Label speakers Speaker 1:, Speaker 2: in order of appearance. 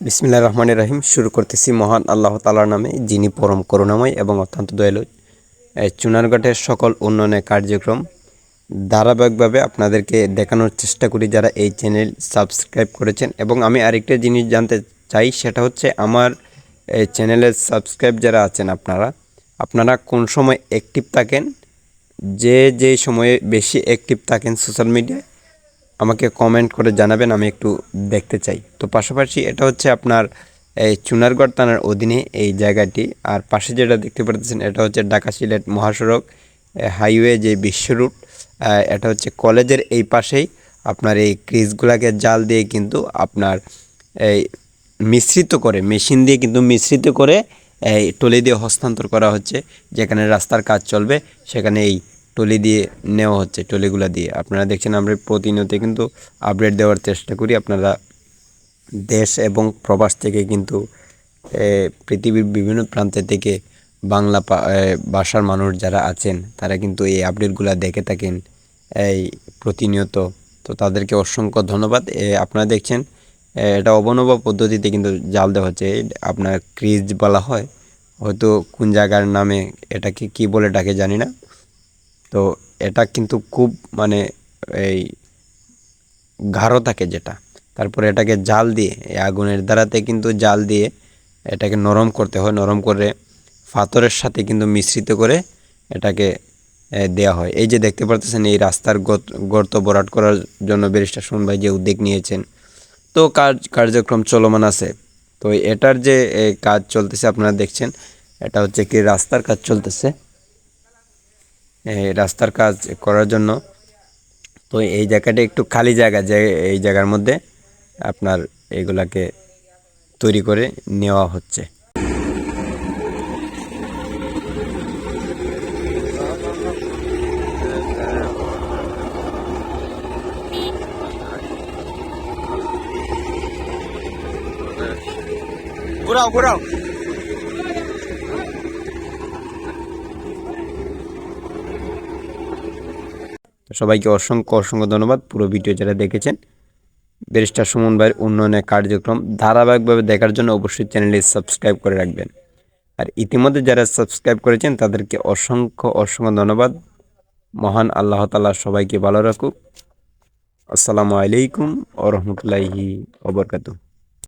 Speaker 1: বিসমিল্লাহ রহমান রাহিম, শুরু করতেছি মহান আল্লাহ তালার নামে, যিনি পরম করুণাময় এবং অত্যন্ত দয়ালু। চুনারঘাটের সকল উন্নয়নের কার্যক্রম ধারাবাহিকভাবে আপনাদেরকে দেখানোর চেষ্টা করি যারা এই চ্যানেল সাবস্ক্রাইব করেছেন। এবং আমি আরেকটা জিনিস জানতে চাই, সেটা হচ্ছে আমার চ্যানেলের সাবস্ক্রাইব যারা আছেন আপনারা আপনারা কোন সময় অ্যাক্টিভ থাকেন? যে যে সময়ে বেশি অ্যাক্টিভ থাকেন সোশ্যাল মিডিয়ায় আমাকে কমেন্ট করে জানাবেন, আমি একটু দেখতে চাই। তো পাশাপাশি এটা হচ্ছে আপনার, এই চুনারগড় থানার অধীনে এই জায়গাটি। আর পাশে যেটা দেখতে পাচ্ছেন এটা হচ্ছে ঢাকা সিলেট মহাসড়ক হাইওয়ে যে বিশ্ব রুট এটা হচ্ছে কলেজের এই পাশেই আপনার এই ক্রিজগুলাকে জাল দিয়ে কিন্তু আপনার, এই মিশ্রিত করে মেশিন দিয়ে কিন্তু মিশ্রিত করে, এই টলি দিয়ে হস্তান্তর করা হচ্ছে। যেখানে রাস্তার কাজ চলবে, সেখানে এই টলি দিয়ে নেওয়া হচ্ছে, টলিগুলো দিয়ে। আপনারা দেখছেন আমরা প্রতিনিয়ত কিন্তু আপডেট দেওয়ার চেষ্টা করি। আপনারা দেশ এবং প্রবাস থেকে কিন্তু পৃথিবীর বিভিন্ন প্রান্তে থেকে বাংলা ভাষার মানুষ যারা আছেন, তারা কিন্তু এই আপডেটগুলো দেখে থাকেন, এই প্রতিনিয়ত। তো তাদেরকে অসংখ্য ধন্যবাদ। আপনারা দেখছেন এটা অবনব পদ্ধতিতে কিন্তু জাল দেওয়া হচ্ছে। আপনার ক্রিজ বলা হয়, হয়তো কোন জায়গার নামে এটাকে কি বলে ডাকে জানি না। তো এটা কিন্তু খুব মানে এই গাঢ় থাকে যেটা। তারপরে এটাকে জাল দিয়ে, এই আগুনের দ্বারাতে কিন্তু জাল দিয়ে এটাকে নরম করতে হয়। নরম করে পাথরের সাথে কিন্তু মিশ্রিত করে এটাকে দেয়া হয়। এই যে দেখতে পারতেছেন, এই রাস্তার গর্ত ভরাট করার জন্য ব্যারিস্টার সুমন ভাই যে উদ্যোগ নিয়েছেন, তো কাজ কার্যক্রম চলমান আছে। তো এটার যে কাজ চলতেছে, আপনারা দেখছেন, এটা হচ্ছে কি রাস্তার কাজ চলতেছে। রাস্তার কাজ করার জন্য। তো এই জায়গাটা একটু খালি জায়গা, যে এই জায়গার মধ্যে আপনার এগুলাকে তৈরি করে নেওয়া হচ্ছে।
Speaker 2: ঘুরাও ঘুরাও।
Speaker 1: তো সবাইকে অসংখ্য অসংখ্য ধন্যবাদ পুরো ভিডিও যারা দেখেছেন। ব্যারিস্টার সুমন ভাইয়ের উন্নয়নের কার্যক্রম ধারাবাহিকভাবে দেখার জন্য অবশ্যই চ্যানেলটি সাবস্ক্রাইব করে রাখবেন। আর ইতিমধ্যে যারা সাবস্ক্রাইব করেছেন, তাদেরকে অসংখ্য অসংখ্য ধন্যবাদ। মহান আল্লাহ তালা সবাইকে ভালো রাখুক। আসসালামু আলাইকুম ও রহমতুল্লাহি